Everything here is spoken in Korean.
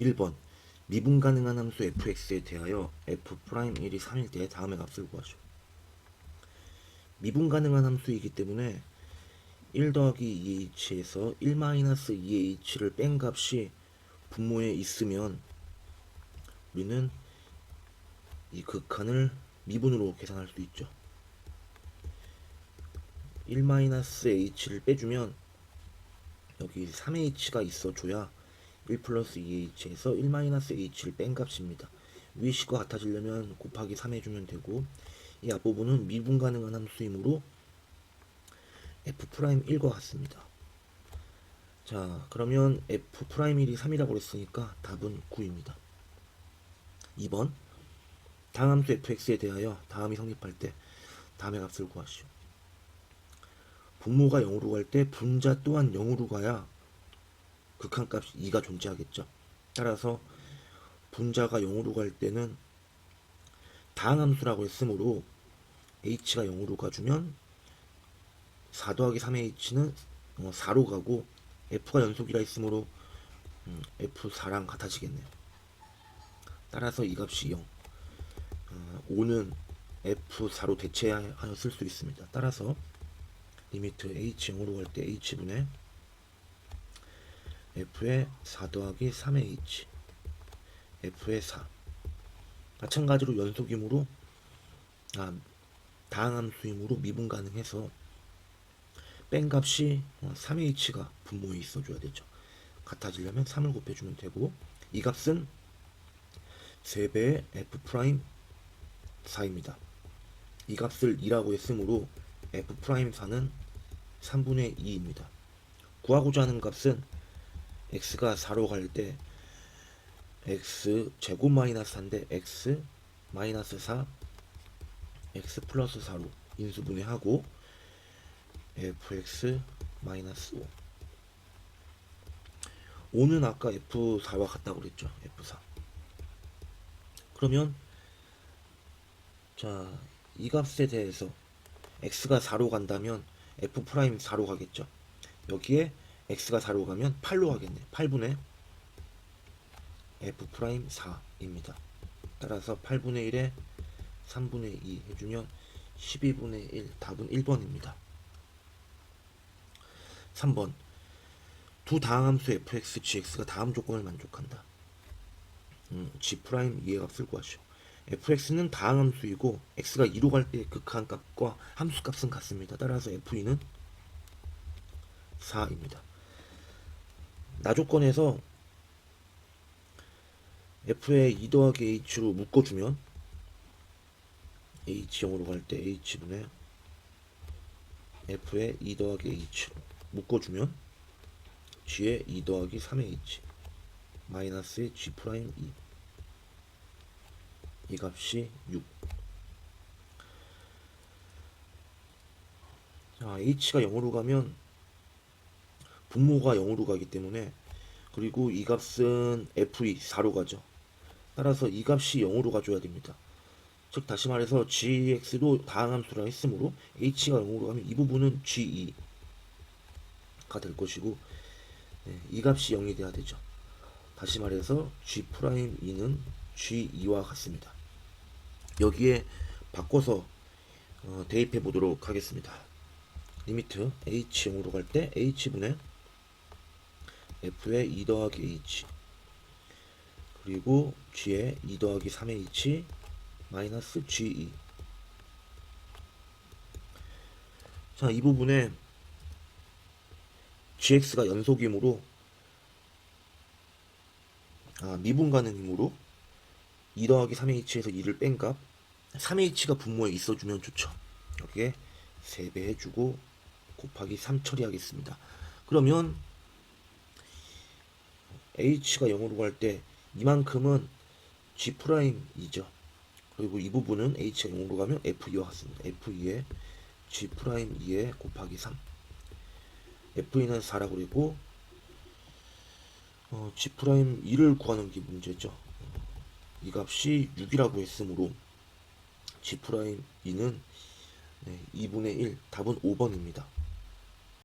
1번 미분 가능한 함수 fx에 대하여 f'1이 3일 때 다음의 값을 구하시오. 미분 가능한 함수이기 때문에 1 더하기 2h에서 1 마이너스 2h를 뺀 값이 분모에 있으면 우리는 이 극한을 미분으로 계산할 수 있죠. 1 마이너스 h를 빼주면 여기 3h가 있어줘야 1 플러스 2h에서 1 마이너스 h를 뺀 값입니다. 위의 식과 같아지려면 곱하기 3 해주면 되고 이 앞부분은 미분 가능한 함수이므로 f'1과 같습니다. 자 그러면 f'1이 3이라고 그랬으니까 답은 9입니다. 2번 다음 함수 fx에 대하여 다음이 성립할 때 다음의 값을 구하시오. 분모가 0으로 갈 때 분자 또한 0으로 가야 극한값 2가 존재하겠죠. 따라서 분자가 0으로 갈 때는 다항함수라고 했으므로 h가 0으로 가주면 4 더하기 3의 h는 4로 가고 f가 연속이라 했으므로 음, f4랑 같아지겠네요. 따라서 이 값이 0. 어, 5는 f4로 대체하여 쓸 수 있습니다. 따라서 리미트 h 0으로 갈 때 h분의 f의 4 더하기 3의 h f의 4 마찬가지로 연속이므로 아, 다항함수이므로 미분 가능해서 뺀 값이 3h가 분모에 있어줘야 되죠. 같아지려면 3을 곱해주면 되고 이 값은 3배의 f' 4입니다. 이 값을 2라고 했으므로 f'4는 3분의 2입니다. 구하고자 하는 값은 x가 4로 갈 때 x 제곱 마이너스 4인데 x 마이너스 4 x 플러스 4로 인수분해하고 fx 마이너스 5 5는 아까 f4와 같다고 그랬죠? F4 그러면 자 이 값에 대해서 x가 4로 간다면 f 프라임 4로 가겠죠? 여기에 x가 4로 가면 8로 가겠네. 8분의 f 프라임 4입니다. 따라서 8분의 1에 3분의 2 해주면 12분의 1 답은 1번입니다. 3번. 두 다항함수 fx, gx가 다음 조건을 만족한다. 음, g 프라임 2의 값을 구하시오 fx는 다항함수이고 x가 2로 갈때 극한값과 함수값은 같습니다. 따라서 f2는 4입니다. 나조건에서 f에 2 더하기 h로 묶어주면 h0으로 갈 때 h분의 f에 2 더하기 h로 묶어주면 g에 2 더하기 3의 h 마이너스의 g 프라임 2 이 값이 6. 자, h가 0으로 가면 분모가 0으로 가기 때문에 그리고 이 값은 f2 4로 가죠. 따라서 이 값이 0으로 가줘야 됩니다. 즉 다시 말해서 gx도 다항함수라 했으므로 h가 0으로 가면 이 부분은 g2가 될 것이고 네, 이 값이 0이 돼야 되죠. 다시 말해서 g'2는 g2와 같습니다. 여기에 바꿔서 어, 대입해 보도록 하겠습니다. 리미트 h0으로 갈 때 h분의 f의 2 더하기 h 그리고 g의 2 더하기 3의 h 마이너스 ge 자, 이 부분에 gx가 연속이므로 아, 미분 가능이므로 2 더하기 3h에서 2를 뺀 값 3h가 분모에 있어주면 좋죠. 여기에 3배 해주고 곱하기 3 처리하겠습니다. 그러면 h가 0으로 갈 때 이만큼은 g'이죠. 그리고 이 부분은 h가 0으로 가면 f2와 같습니다. f2에 g'2에 곱하기 3 f2는 4라고 그랬고 어, g'2를 구하는 게 문제죠. 이 값이 6이라고 했으므로 G'2는 네, 2분의 1 답은 5번입니다.